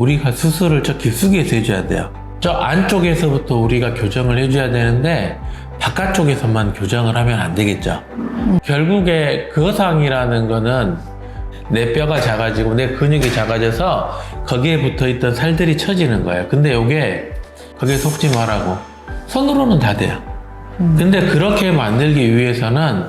우리가 수술을 저 깊숙이에서 해줘야 돼요. 저 안쪽에서부터 우리가 교정을 해줘야 되는데 바깥쪽에서만 교정을 하면 안 되겠죠. 결국에 거상이라는 거는 내 뼈가 작아지고 내 근육이 작아져서 거기에 붙어 있던 살들이 처지는 거예요. 근데 이게 거기에 속지 말라고 손으로는 다 돼요. 근데 그렇게 만들기 위해서는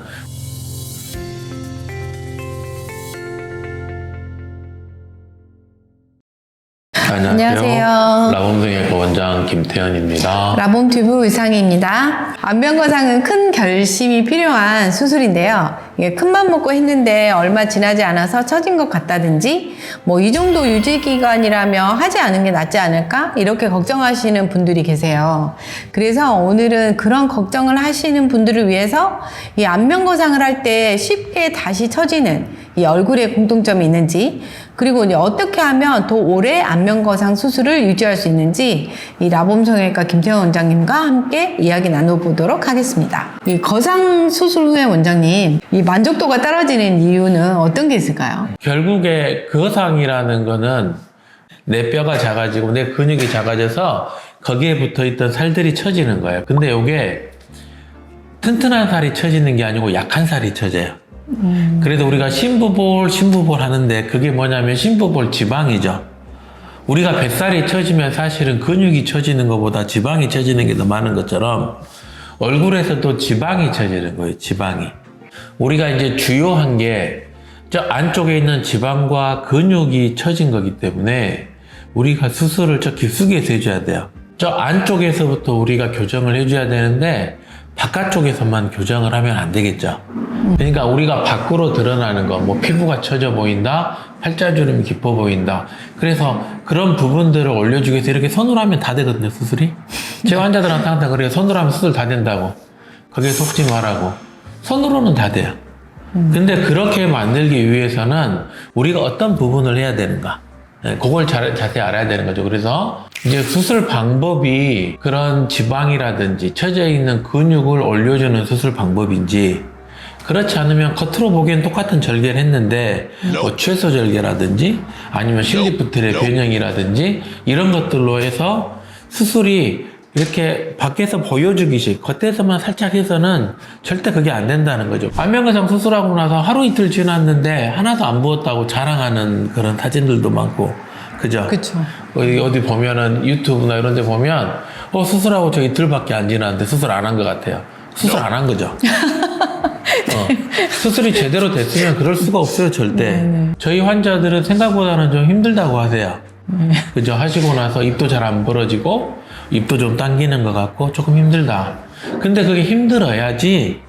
안녕하세요. 라봄성형외과 원장 김태현입니다. 라봄 튜브 의상입니다. 안면거상은 큰 결심이 필요한 수술인데요. 이게 큰맘 먹고 했는데 얼마 지나지 않아서 처진 것 같다든지, 뭐 이 정도 유지 기간이라면 하지 않은 게 낫지 않을까? 이렇게 걱정하시는 분들이 계세요. 그래서 오늘은 그런 걱정을 하시는 분들을 위해서 이 안면거상을 할 때 쉽게 다시 처지는 이 얼굴에 공통점이 있는지, 그리고 이제 어떻게 하면 더 오래 안면 거상 수술을 유지할 수 있는지 이 라봄 성형외과 김태원 원장님과 함께 이야기 나눠보도록 하겠습니다. 이 거상 수술 후에 원장님, 이 만족도가 떨어지는 이유는 어떤 게 있을까요? 결국에 거상이라는 거는 내 뼈가 작아지고 내 근육이 작아져서 거기에 붙어 있던 살들이 처지는 거예요. 근데 이게 튼튼한 살이 처지는 게 아니고 약한 살이 처져요. 그래도 우리가 심부볼, 심부볼 하는데 그게 뭐냐면 심부볼 지방이죠. 우리가 뱃살이 처지면 사실은 근육이 처지는 것보다 지방이 처지는 게 더 많은 것처럼 얼굴에서도 지방이 처지는 거예요, 지방이. 우리가 이제 주요한 게 저 안쪽에 있는 지방과 근육이 처진 거기 때문에 우리가 수술을 저 깊숙이에서 해줘야 돼요. 저 안쪽에서부터 우리가 교정을 해줘야 되는데 바깥쪽에서만 교정을 하면 안 되겠죠. 그러니까 우리가 밖으로 드러나는 거, 뭐 피부가 처져 보인다, 팔자주름이 깊어 보인다. 그래서 그런 부분들을 올려주기 위해서 이렇게 손으로 하면 다 되거든요, 수술이. 제가 환자들한테 항상 그래요. 손으로 하면 수술 다 된다고. 거기에 속지 말라고. 손으로는 다 돼요. 근데 그렇게 만들기 위해서는 우리가 어떤 부분을 해야 되는가. 네, 그걸 잘, 자세히 알아야 되는 거죠. 그래서 이제 수술 방법이 그런 지방이라든지 처져 있는 근육을 올려주는 수술 방법인지 그렇지 않으면 겉으로 보기엔 똑같은 절개를 했는데 뭐 최소 절개라든지 아니면 실리프틀의 변형이라든지 이런 것들로 해서 수술이 이렇게 밖에서 보여주기식 겉에서만 살짝 해서는 절대 그게 안 된다는 거죠. 안면거상 수술하고 나서 하루 이틀 지났는데 하나도 안 부었다고 자랑하는 그런 사진들도 많고 그죠? 그쵸. 어디, 어디 보면은 유튜브나 이런 데 보면 어 수술하고 저 이틀밖에 안 지났는데 수술 안 한 것 같아요. 수술 안 한 거죠. 어, 수술이 제대로 됐으면 그럴 수가 없어요, 절대. 저희 환자들은 생각보다는 좀 힘들다고 하세요. 그죠? 하시고 나서 입도 잘 안 벌어지고, 입도 좀 당기는 것 같고, 조금 힘들다. 근데 그게 힘들어야지,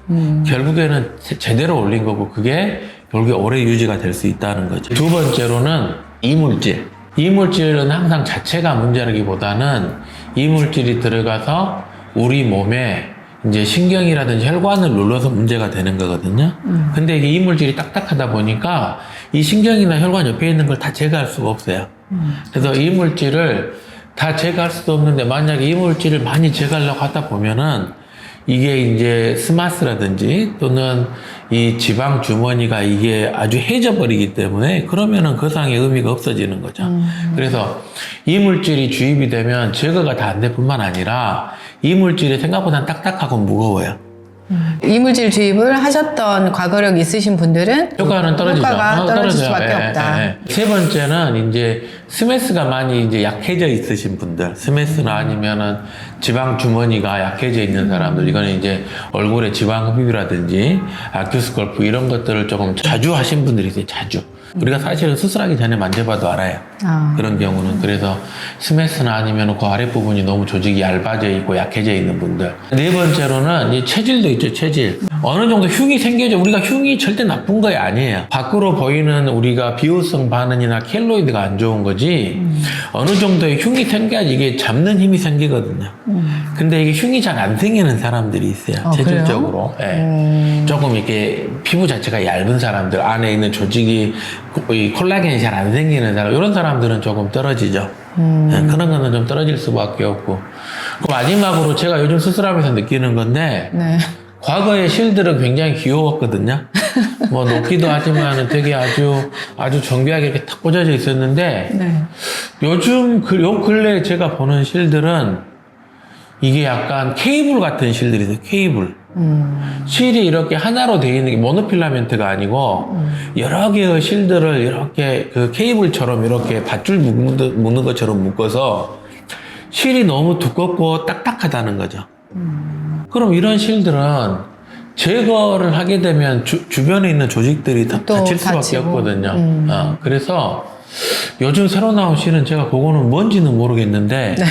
결국에는 제- 제대로 올린 거고, 그게 결국에 오래 유지가 될 수 있다는 거죠. 두 번째로는 이물질. 이물질은 항상 자체가 문제라기보다는 이물질이 들어가서 우리 몸에 이제 신경이라든지 혈관을 눌러서 문제가 되는 거거든요. 근데 이게 이물질이 딱딱하다 보니까 이 신경이나 혈관 옆에 있는 걸 다 제거할 수가 없어요. 그래서 이물질을 다 제거할 수도 없는데 만약에 이물질을 많이 제거하려고 하다 보면은 이게 이제 스마스라든지 또는 이 지방 주머니가 이게 아주 해져 버리기 때문에 그러면은 거상의 의미가 없어지는 거죠. 그래서 이 물질이 주입이 되면 제거가 다 안 될 뿐만 아니라 이 물질이 생각보다 딱딱하고 무거워요. 이물질 주입을 하셨던 과거력 있으신 분들은 효과는 떨어지죠. 효과가 어, 떨어질 떨어져요. 수밖에 예, 없다. 예, 예. 세 번째는 이제 스매스가 많이 이제 약해져 있으신 분들, 스매스나 아니면은 지방 주머니가 약해져 있는 사람들, 이거는 이제 얼굴에 지방 흡입이라든지 아큐스컬프 이런 것들을 조금 자주 하신 분들이 있어요. 자주. 우리가 사실은 수술하기 전에 만져봐도 알아요. 아. 그런 경우는 그래서 스매스나 아니면 그 아랫부분이 너무 조직이 얇아져 있고 약해져 있는 분들. 네 번째로는 이 체질도 있죠 체질. 어느 정도 흉이 생겨져 우리가 흉이 절대 나쁜 거 아니에요. 밖으로 보이는 우리가 비호성 반응이나 켈로이드가 안 좋은 거지. 어느 정도의 흉이 생겨야지 이게 잡는 힘이 생기거든요. 근데 이게 흉이 잘 안 생기는 사람들이 있어요 아, 체질적으로. 예. 조금 이렇게 피부 자체가 얇은 사람들 안에 있는 조직이 이 콜라겐이 잘 안 생기는 사람 이런 사람 들은 조금 떨어지죠. 네, 그런 거는 좀 떨어질 수밖에 없고 그 마지막으로 제가 요즘 수술하면서 느끼는 건데 네. 과거의 실들은 굉장히 귀여웠거든요. 뭐 높기도 하지만 되게 아주 아주 정교하게 이렇게 탁 꽂아져 있었는데 네. 요즘 그, 요 근래 제가 보는 실들은 이게 약간 케이블 같은 실들이죠. 케이블. 음. 실이 이렇게 하나로 되어 있는 게 모노필라멘트가 아니고 여러 개의 실들을 이렇게 그 케이블처럼 이렇게 밧줄 묶는, 듯- 묶는 것처럼 묶어서 실이 너무 두껍고 딱딱하다는 거죠. 그럼 이런 실들은 제거를 하게 되면 주, 주변에 있는 조직들이 다또 다칠 수밖에 다치고. 없거든요. 음. 어, 그래서 요즘 새로 나온 실은 제가 그거는 뭔지는 모르겠는데 네.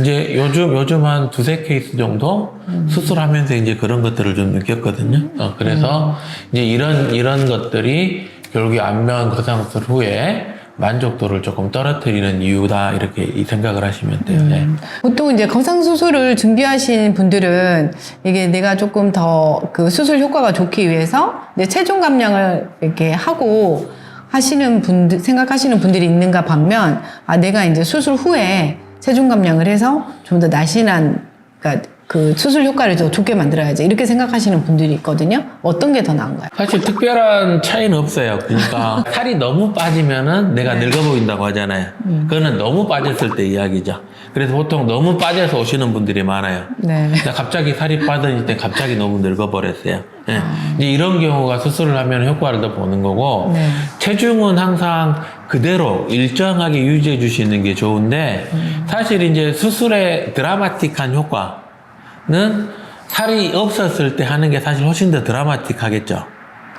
이제 요즘 요즘 한 두세 케이스 정도 음. 수술하면서 이제 그런 것들을 좀 느꼈거든요. 어, 그래서 음. 이제 이런 이런 것들이 결국에 안면 거상술 후에 만족도를 조금 떨어뜨리는 이유다 이렇게 이 생각을 하시면 돼요. 네. 보통 이제 거상 수술을 준비하신 분들은 이게 내가 조금 더 그 수술 효과가 좋기 위해서 내 체중 감량을 이렇게 하고 하시는 분들, 생각하시는 분들이 있는가 반면, 아, 내가 이제 수술 후에 체중 감량을 해서 좀 더 날씬한, 그러니까 그 수술 효과를 더 좋게 만들어야지. 이렇게 생각하시는 분들이 있거든요. 어떤 게 더 나은가요? 사실 특별한 차이는 없어요. 그러니까 살이 너무 빠지면은 내가 늙어 보인다고 하잖아요. 그거는 너무 빠졌을 때 이야기죠. 그래서 보통 너무 빠져서 오시는 분들이 많아요. 네. 나 갑자기 살이 빠졌을 때 갑자기 너무 늙어버렸어요. 예. 이제 이런 경우가 수술을 하면 효과를 더 보는 거고, 네. 체중은 항상 그대로 일정하게 유지해 주시는 게 좋은데, 사실 이제 수술의 드라마틱한 효과는 살이 없었을 때 하는 게 사실 훨씬 더 드라마틱하겠죠.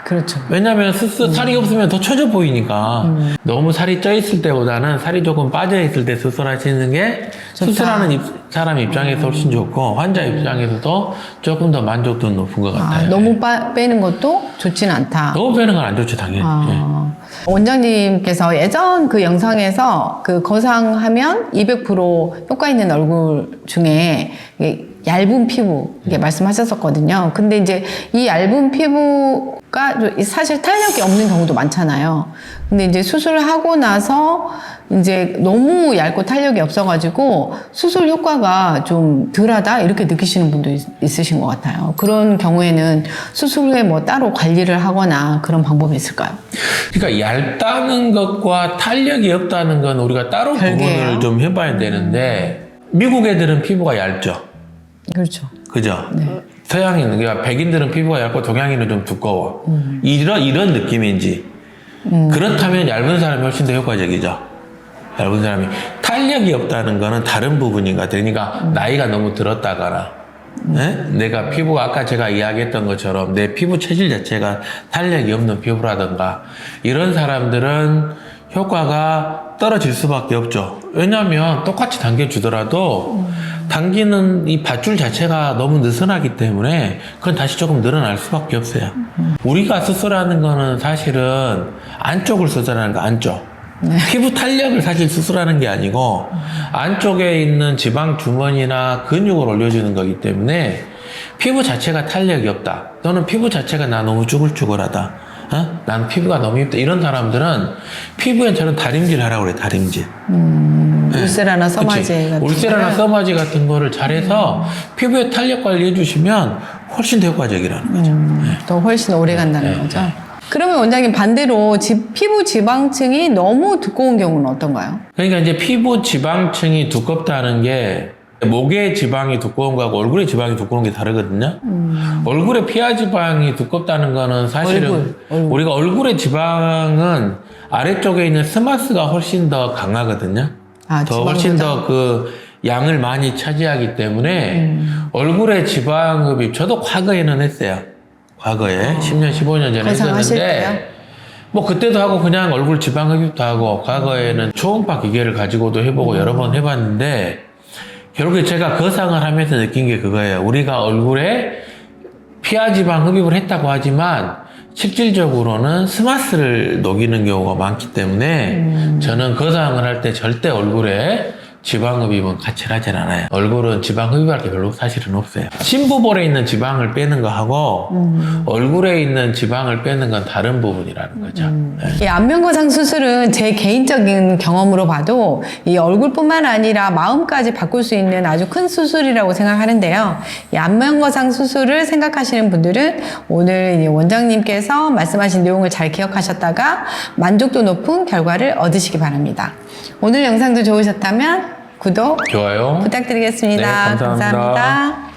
그렇죠. 왜냐면 수술, 살이 없으면 더 처져 보이니까 너무 살이 쪄 있을 때보다는 살이 조금 빠져 있을 때 수술하시는 게. 수술하는 입- 사람 입장에서 훨씬 좋고 환자 입장에서도 조금 더 만족도 높은 것 아, 같아요. 너무 빠, 빼는 것도 좋지는 않다. 너무 빼는 건 안 좋죠, 당연히. 예. 아, 원장님께서 예전 그 영상에서 그 거상하면 200% 효과 있는 얼굴 중에 얇은 피부 이게 말씀하셨었거든요. 근데 이제 이 얇은 피부가 사실 탄력이 없는 경우도 많잖아요. 근데 이제 수술을 하고 나서 이제 너무 얇고 탄력이 없어가지고 수술 효과가 좀 덜하다 이렇게 느끼시는 분도 있, 있으신 것 같아요. 그런 경우에는 수술 후에 뭐 따로 관리를 하거나 그런 방법이 있을까요? 그러니까 얇다는 것과 탄력이 없다는 건 우리가 따로 별개예요. 구분을 좀 해봐야 되는데 미국 애들은 피부가 얇죠. 그렇죠. 그죠? 네. 서양인, 그러니까 백인들은 피부가 얇고 동양인은 좀 두꺼워. 음. 이런, 이런 느낌인지. 그렇다면 얇은 사람이 훨씬 더 효과적이죠. 얇은 사람이. 탄력이 없다는 거는 다른 부분인 것 같아요. 그러니까 음. 나이가 너무 들었다거나, 네? 내가 피부가 아까 제가 이야기했던 것처럼 내 피부 체질 자체가 탄력이 없는 피부라든가, 이런 사람들은 효과가 떨어질 수밖에 없죠. 왜냐하면 똑같이 당겨주더라도 당기는 이 밧줄 자체가 너무 느슨하기 때문에 그건 다시 조금 늘어날 수밖에 없어요. 우리가 수술하는 거는 사실은 안쪽을 수술하는 거 안쪽. 피부 탄력을 사실 수술하는 게 아니고 안쪽에 있는 지방 주머니나 근육을 올려주는 거기 때문에 피부 자체가 탄력이 없다. 또는 피부 자체가 나 너무 쭈글쭈글하다. 어? 난 피부가 너무 얇다. 이런 사람들은 피부에 저는 다림질 하라고 그래, 다림질. 울세라나 서마지? 같은 울세라나 거를 서마지 같은 거를 잘해서 피부에 탄력 관리해 주시면 훨씬 더 효과적이라는 거죠. 음, 더 훨씬 오래 간다는 네. 거죠. 그러면 원장님 반대로 지- 피부 지방층이 너무 두꺼운 경우는 어떤가요? 그러니까 이제 피부 지방층이 두껍다는 게 목의 지방이 두꺼운 거하고 얼굴의 지방이 두꺼운 게 다르거든요. 얼굴의 피하 지방이 두껍다는 거는 사실은 얼굴, 얼굴. 우리가 얼굴의 지방은 아래쪽에 있는 스마스가 훨씬 더 강하거든요. 아, 더 훨씬? 더 그 양을 많이 차지하기 때문에 음. 얼굴의 지방 흡입 저도 과거에는 했어요. 과거에 10년 15년 전에? 했었는데 뭐 그때도 하고 그냥 얼굴 지방 흡입도 하고 과거에는 초음파 기계를 가지고도 해보고 여러 번 해봤는데 결국에 제가 거상을 하면서 느낀 게 그거예요. 우리가 얼굴에 피하 지방 흡입을 했다고 하지만 실질적으로는 스마스를 녹이는 경우가 많기 때문에 저는 거상을 할 때 절대 얼굴에 지방 흡입은 같이 하진 않아요. 얼굴은 지방 흡입할 게 별로 사실은 없어요. 심부볼에 있는 지방을 빼는 거하고 얼굴에 있는 지방을 빼는 건 다른 부분이라는 거죠. 네. 이 안면거상 수술은 제 개인적인 경험으로 봐도 이 얼굴뿐만 아니라 마음까지 바꿀 수 있는 아주 큰 수술이라고 생각하는데요. 이 안면거상 수술을 생각하시는 분들은 오늘 이 원장님께서 말씀하신 내용을 잘 기억하셨다가 만족도 높은 결과를 얻으시기 바랍니다. 오늘 영상도 좋으셨다면 구독 좋아요. 부탁드리겠습니다. 네, 감사합니다. 감사합니다.